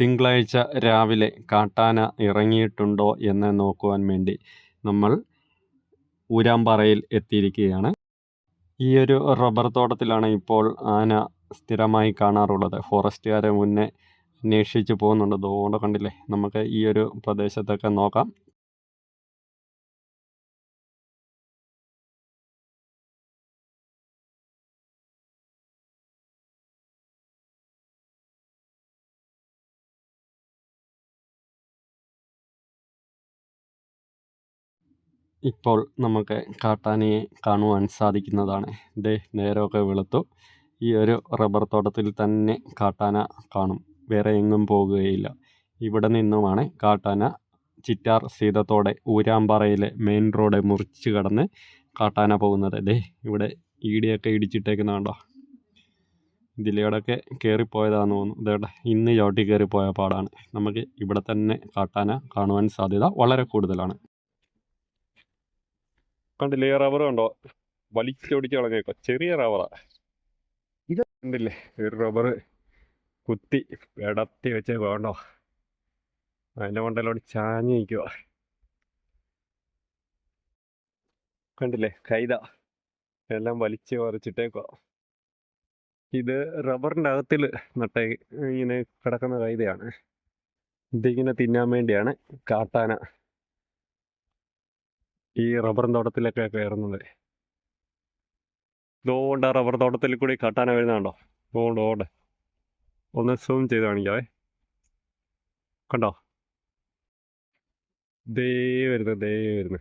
തിങ്കളാഴ്ച രാവിലെ കാട്ടാന ഇറങ്ങിയിട്ടുണ്ടോ എന്ന് നോക്കുവാൻ വേണ്ടി നമ്മൾ ഊരാമ്പാറയിൽ എത്തിയിരിക്കുകയാണ്. ഈ ഒരു റബ്ബർ തോട്ടത്തിലാണ് ഇപ്പോൾ ആന സ്ഥിരമായി കാണാറുള്ളത്. ഫോറസ്റ്റുകാരെ മുന്നേ അന്വേഷിച്ച് പോകുന്നുണ്ട്. അതുകൊണ്ട് കണ്ടില്ലേ? നമുക്ക് ഈ ഒരു പ്രദേശത്തൊക്കെ നോക്കാം. ഇപ്പോൾ നമുക്ക് കാട്ടാനയെ കാണുവാൻ സാധിക്കുന്നതാണ്. ദേ നേരമൊക്കെ വെളുത്തു. ഈ ഒരു റബ്ബർ തോട്ടത്തിൽ തന്നെ കാട്ടാന കാണും. വേറെ എങ്ങും പോകുകയില്ല. ഇവിടെ നിന്നുമാണ് കാട്ടാന ചിറ്റാർ സീതത്തോടെ ഊരാമ്പാറയിലെ മെയിൻ റോഡ് മുറിച്ച് കടന്ന് കാട്ടാന പോകുന്നത്. ദേ ഇവിടെ ഈടിയൊക്കെ ഇടിച്ചിട്ടേക്കുന്നുണ്ടോ ഇതിലൂടെയൊക്കെ കയറിപ്പോയതാണെന്ന് തോന്നുന്നു. ഇതേടെ ഇന്ന് ചവിട്ടി കയറിപ്പോയ പാടാണ്. നമുക്ക് ഇവിടെ തന്നെ കാട്ടാന കാണുവാൻ സാധ്യത വളരെ കൂടുതലാണ്. കണ്ടില്ലേ റബ്ബർ കണ്ടോ? വലിച്ചൊടിച്ച് കളഞ്ഞേക്കോ ചെറിയ റബ്ബറാ ഇത് കണ്ടില്ലേ? ഒരു റബ്ബർ കുത്തി ഇടത്തി വെച്ചേക്കോ കണ്ടോ? അതിന്റെ മണ്ടലോട് ചാഞ്ഞ് നിൽക്കുക കണ്ടില്ലേ? കൈത. എല്ലാം വലിച്ച് വരച്ചിട്ടേക്കോ ഇത് റബ്ബറിന്റെ അകത്തിൽ നട്ട ഇങ്ങനെ കിടക്കുന്ന കൈതയാണ്. ഇതിങ്ങനെ തിന്നാൻ വേണ്ടിയാണ് കാട്ടാന ഈ റബ്ബർ തോട്ടത്തിലൊക്കെ കയറുന്നത്. ഇതുകൊണ്ട് ആ റബ്ബർ തോട്ടത്തിൽ കൂടി കട്ടാന വരുന്നുണ്ടോ ഇതുകൊണ്ട് ഓടെ ഒന്ന് സൂം ചെയ്ത് കാണിക്കാവേ. കണ്ടോ? ദേ വരുന്നു ദേ വരുന്നു.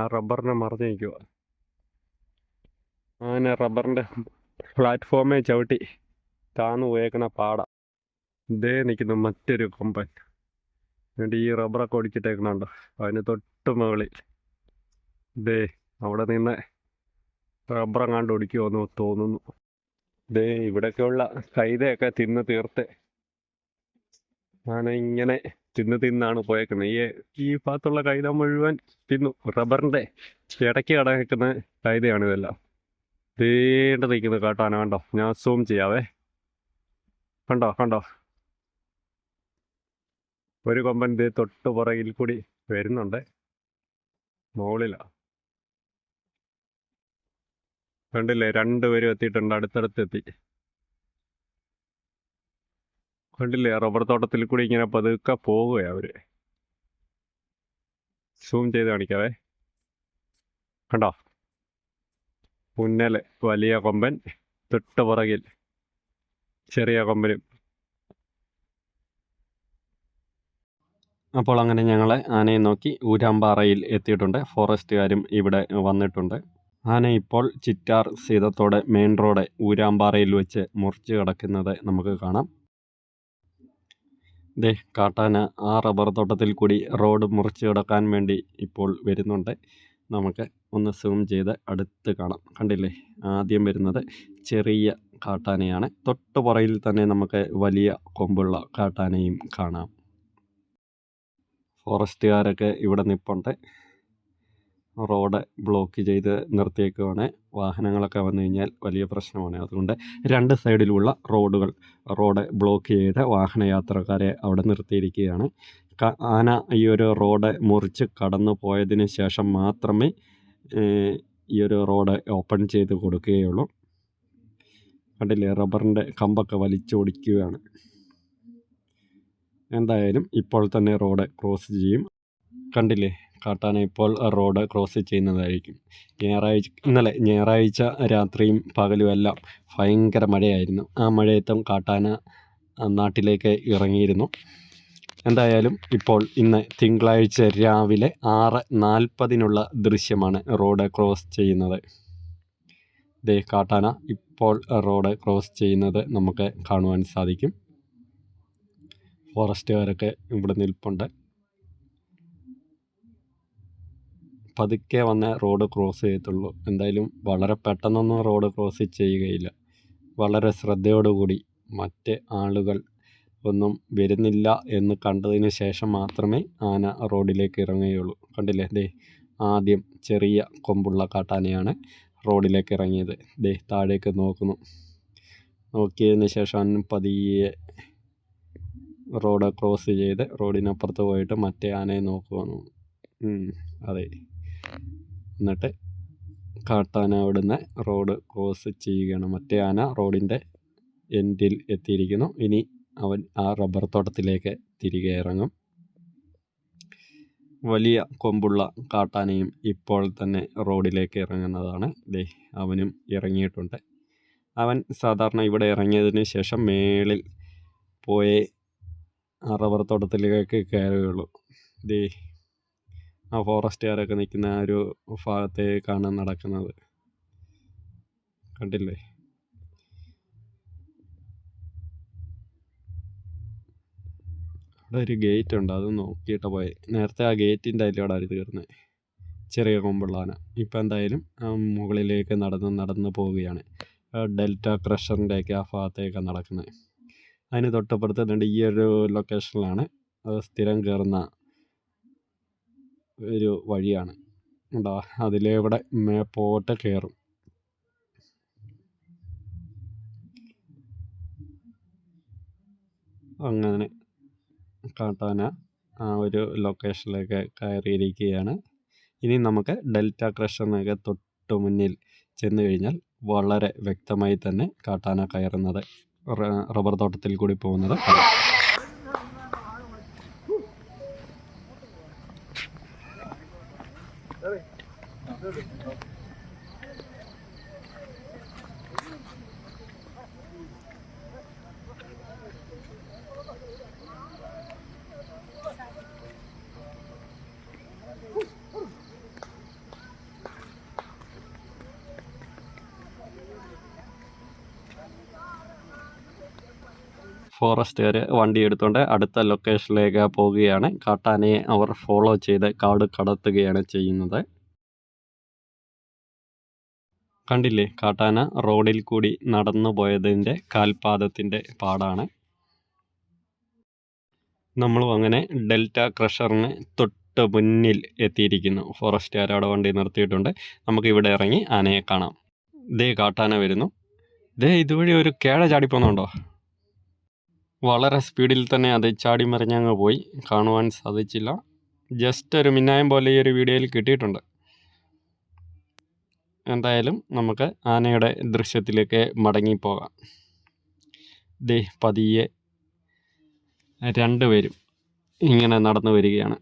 ആ റബ്ബറിനെ മറഞ്ഞു നിൽക്കുക അങ്ങനെ റബ്ബറിന്റെ പ്ലാറ്റ്ഫോമേ ചവിട്ടി താന്നു പോയേക്കണ പാട. ദേ നിൽക്കുന്നു മറ്റൊരു കൊമ്പൻ. എന്നിട്ട് ഈ റബ്ബറൊക്കെ ഒടിച്ചിട്ടേക്കണുണ്ടോ അതിന് തൊട്ട് മുകളിൽ ദേ അവിടെ നിന്ന് റബ്ബറങ്ങാണ്ട് ഒടിക്കുമെന്ന് തോന്നുന്നു. ദേ ഇവിടെയൊക്കെയുള്ള കൈതയൊക്കെ തിന്ന് തീർത്ത്. ആണ് ഇങ്ങനെ തിന്ന് തിന്നാണ് പോയേക്കുന്നത്. ഈ ഈ ഭാഗത്തുള്ള കൈത മുഴുവൻ തിന്നു. റബ്ബറിന്റെ ഇടയ്ക്ക് കിടക്കുന്ന കൈതയാണ് ഇതെല്ലാം. ദേണ്ട നിൽക്കുന്നത് കാട്ടാന കണ്ടോ? ഞാൻ സൂം ചെയ്യാവേ. കണ്ടോ കണ്ടോ? ഒരു കൊമ്പൻ ഇത് തൊട്ട് പുറകിൽ കൂടി വരുന്നുണ്ട്. മുകളിലാ. കണ്ടില്ലേ? രണ്ടുപേരും എത്തിയിട്ടുണ്ട്. അടുത്തടുത്ത് എത്തി കണ്ടില്ലേ റബ്ബർ തോട്ടത്തിൽ കൂടി ഇങ്ങനെ പതുക്കെ പോവുകയാ അവർ. സൂം ചെയ്ത് കാണിക്കാവേ. കണ്ടോ? മുന്നലെ വലിയ കൊമ്പൻ തൊട്ട് പുറകിൽ ചെറിയ കൊമ്പനും. അപ്പോൾ അങ്ങനെ ഞങ്ങൾ ആനയെ നോക്കി ഊരാമ്പാറയിൽ എത്തിയിട്ടുണ്ട്. ഫോറസ്റ്റുകാരും ഇവിടെ വന്നിട്ടുണ്ട്. ആന ഇപ്പോൾ ചിറ്റാർ സീതത്തോടെ മെയിൻ റോഡ് ഊരാമ്പാറയിൽ വെച്ച് മുറിച്ച് കിടക്കുന്നത് നമുക്ക് കാണാം. ദേ കാട്ടാന ആ റബ്ബർ തോട്ടത്തിൽ കൂടി റോഡ് മുറിച്ച് കിടക്കാൻ വേണ്ടി ഇപ്പോൾ വരുന്നുണ്ട്. നമുക്ക് ഒന്ന് സൂം ചെയ്ത് അടുത്ത് കാണാം. കണ്ടില്ലേ? ആദ്യം വരുന്നത് ചെറിയ കാട്ടാനയാണ്. തൊട്ട് പുറയിൽ തന്നെ നമുക്ക് വലിയ കൊമ്പുള്ള കാട്ടാനയും കാണാം. ഫോറസ്റ്റുകാരൊക്കെ ഇവിടെ നിൽപ്പുണ്ട് റോഡ് ബ്ലോക്ക് ചെയ്ത് നിർത്തിയേക്കുവാണ്. വാഹനങ്ങളൊക്കെ വന്നു കഴിഞ്ഞാൽ വലിയ പ്രശ്നമാണ്. അതുകൊണ്ട് രണ്ട് സൈഡിലുള്ള റോഡുകൾ റോഡ് ബ്ലോക്ക് ചെയ്ത് വാഹനയാത്രക്കാരെ അവിടെ നിർത്തിയിരിക്കുകയാണ്. ആന ഈ ഒരു റോഡ് മുറിച്ച് കടന്നു പോയതിന് ശേഷം മാത്രമേ ഈ ഒരു റോഡ് ഓപ്പൺ ചെയ്ത് കൊടുക്കുകയുള്ളൂ. കണ്ടില്ലേ റബ്ബറിന്റെ കമ്പൊക്കെ വലിച്ചോടിക്കുകയാണ്. എന്തായാലും ഇപ്പോൾ തന്നെ റോഡ് ക്രോസ് ചെയ്യും. കണ്ടില്ലേ? കാട്ടാന ഇപ്പോൾ റോഡ് ക്രോസ് ചെയ്യുന്നതായിരിക്കും. ഞായറാഴ്ച ഇന്നലെ ഞായറാഴ്ച രാത്രിയും പകലും എല്ലാം ഭയങ്കര മഴയായിരുന്നു. ആ മഴയത്തും കാട്ടാന നാട്ടിലേക്ക് ഇറങ്ങിയിരുന്നു. എന്തായാലും ഇപ്പോൾ ഇന്ന് തിങ്കളാഴ്ച രാവിലെ ആറ് നാൽപ്പതിനുള്ള ദൃശ്യമാണ് റോഡ് ക്രോസ് ചെയ്യുന്നത്. ദേ കാട്ടാന ഇപ്പോൾ റോഡ് ക്രോസ് ചെയ്യുന്നത് നമുക്ക് കാണുവാൻ സാധിക്കും. ഫോറസ്റ്റുകാരൊക്കെ ഇവിടെ നിൽപ്പുണ്ട്. പതുക്കെ വന്ന റോഡ് ക്രോസ് ചെയ്യത്തുള്ളൂ. എന്തായാലും വളരെ പെട്ടെന്നൊന്നും റോഡ് ക്രോസ് ചെയ്യുകയില്ല. വളരെ ശ്രദ്ധയോടുകൂടി മറ്റ് ആളുകൾ ഒന്നും വരുന്നില്ല എന്ന് കണ്ടതിന് ശേഷം മാത്രമേ ആന റോഡിലേക്ക് ഇറങ്ങുകയുള്ളൂ. കണ്ടില്ലേ? ദേ ആദ്യം ചെറിയ കൊമ്പുള്ള കാട്ടാനയാണ് റോഡിലേക്ക് ഇറങ്ങിയത്. ദേ താഴേക്ക് നോക്കുന്നു. നോക്കിയതിന് ശേഷം പതിയെ റോഡ് ക്രോസ് ചെയ്ത് റോഡിനപ്പുറത്ത് പോയിട്ട് മറ്റേ ആനയെ നോക്കുവാണ്. അതെ. എന്നിട്ട് കാട്ടാന അവിടുന്ന് റോഡ് ക്രോസ് ചെയ്യുകയാണ്. മറ്റേ ആന റോഡിന്റെ എൻഡിൽ എത്തിയിരിക്കുന്നു. ഇനി അവൻ ആ റബ്ബർ തോട്ടത്തിലേക്ക് തിരികെ ഇറങ്ങും. വലിയ കൊമ്പുള്ള കാട്ടാനയും ഇപ്പോൾ തന്നെ റോഡിലേക്ക് ഇറങ്ങുന്നതാണ്. ദേ അവനും ഇറങ്ങിയിട്ടുണ്ട്. അവൻ സാധാരണ ഇവിടെ ഇറങ്ങിയതിന് ശേഷം മേളിൽ പോയേ ആ റബ്ബർ തോട്ടത്തിലേക്ക് കയറുകയുള്ളൂ. ദേ ആ ഫോറസ്റ്റുകാരൊക്കെ നിൽക്കുന്ന ആ ഒരു കാണാൻ നടക്കുന്നത്. കണ്ടില്ലേ? അവിടെ ഒരു ഗേറ്റ് ഉണ്ട് അത് നോക്കിയിട്ട് പോയി. നേരത്തെ ആ ഗേറ്റിന്റെ അതിലൂടെ തീർന്നത് ചെറിയ കൊമ്പുള്ളാന ഇപ്പം എന്തായാലും മുകളിലേക്ക് നടന്ന് നടന്ന് പോവുകയാണ്. ഡെൽറ്റ ക്രഷറിന്റെയൊക്കെ ആ ഭാഗത്തേക്ക് നടക്കുന്നത്. അതിന് തൊട്ടപ്പുറത്ത് രണ്ട് ഈ ഒരു ലൊക്കേഷനിലാണ് സ്ഥിരം കയറുന്ന ഒരു വഴിയാണ്. ഉണ്ടോ അതിലൂടെ മേപ്പോട്ട് കയറും. അങ്ങനെ കാട്ടാന ആ ഒരു ലൊക്കേഷനിലേക്ക് കയറിയിരിക്കുകയാണ്. ഇനി നമുക്ക് ഡെൽറ്റ ക്രഷറിനൊക്കെ തൊട്ട് മുന്നിൽ ചെന്ന് കഴിഞ്ഞാൽ വളരെ വ്യക്തമായി തന്നെ കാട്ടാന കയറുന്നത് റബ്ബർ തോട്ടത്തിൽ കൂടി പോകുന്നത്. ഫോറസ്റ്റുകാർ വണ്ടി എടുത്തുകൊണ്ട് അടുത്ത ലൊക്കേഷനിലേക്ക് പോവുകയാണ്. കാട്ടാനയെ അവർ ഫോളോ ചെയ്ത് കാട് കടത്തുകയാണ് ചെയ്യുന്നത്. കണ്ടില്ലേ? കാട്ടാന റോഡിൽ കൂടി നടന്നു പോയതിന്റെ കാൽപാദത്തിന്റെ പാടാണ്. നമ്മളും അങ്ങനെ ഡെൽറ്റ ക്രഷറിന് തൊട്ട് മുന്നിൽ എത്തിയിരിക്കുന്നു. ഫോറസ്റ്റുകാർ അവിടെ വണ്ടി നിർത്തിയിട്ടുണ്ട്. നമുക്ക് ഇവിടെ ഇറങ്ങി ആനയെ കാണാം. ദേ കാട്ടാന വരുന്നു. ദേ ഇതുവഴി ഒരു കേഴ ചാടിപ്പോന്നുണ്ടോ? വളരെ സ്പീഡിൽ തന്നെ അത് ചാടി മറിഞ്ഞങ്ങ് പോയി. കാണുവാൻ സാധിച്ചില്ല. ജസ്റ്റ് ഒരു മിന്നായം പോലെ ഈ ഒരു വീഡിയോയിൽ കിട്ടിയിട്ടുണ്ട്. എന്തായാലും നമുക്ക് ആനയുടെ ദൃശ്യത്തിലേക്ക് മടങ്ങിപ്പോകാം. ദേ പതിയെ രണ്ടുപേരും ഇങ്ങനെ നടന്നു വരികയാണ്.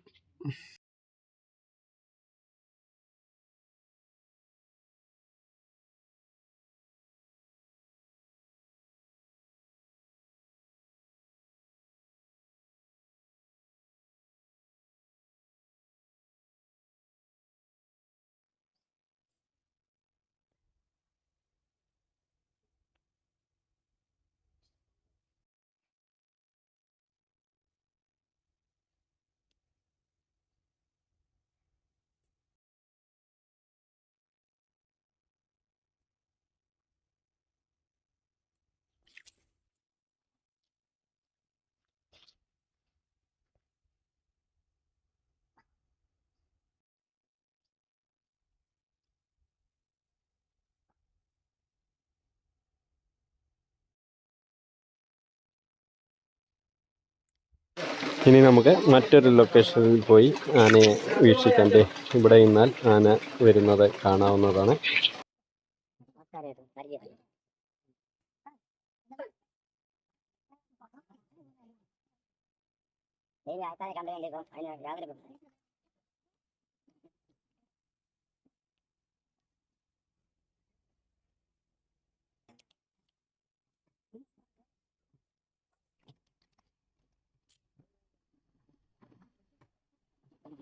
ഇനി നമുക്ക് മറ്റൊരു ലൊക്കേഷനിൽ പോയി ആനയെ വീക്ഷിക്കാൻ ഇവിടെ ഇന്നാൽ ആന വരുന്നത് കാണാവുന്നതാണ്.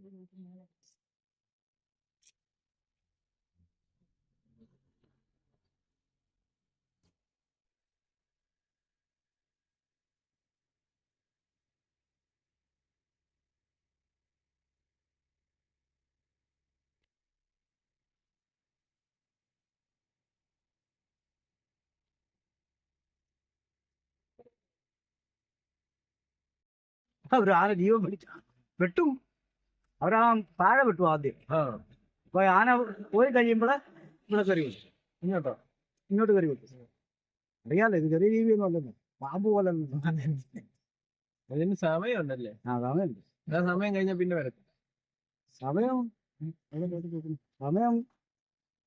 Mm-hmm. ആന ജീവൻ പിടിച്ച. വെട്ടും. അവരാ താഴെ വെട്ടും ആദ്യം. അപ്പൊ ആന പോയി കഴിയുമ്പോൾ ഇവിടെ കറി വെക്കും ഇങ്ങോട്ടോ? ഇങ്ങോട്ട് കറി വെക്കും അറിയാലോ ഇത് ചെറിയ ജീവിയൊന്നും അല്ലെന്ന് പാമ്പ് പോലെ അതിന് സമയമുണ്ടല്ലേ? ആ സമയം ആ സമയം കഴിഞ്ഞാൽ പിന്നെ വരത്തില്ല. സമയം. സമയം.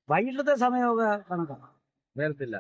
വൈകിട്ടത്തെ സമയമൊക്കെ കണക്കാണ് വരത്തില്ല.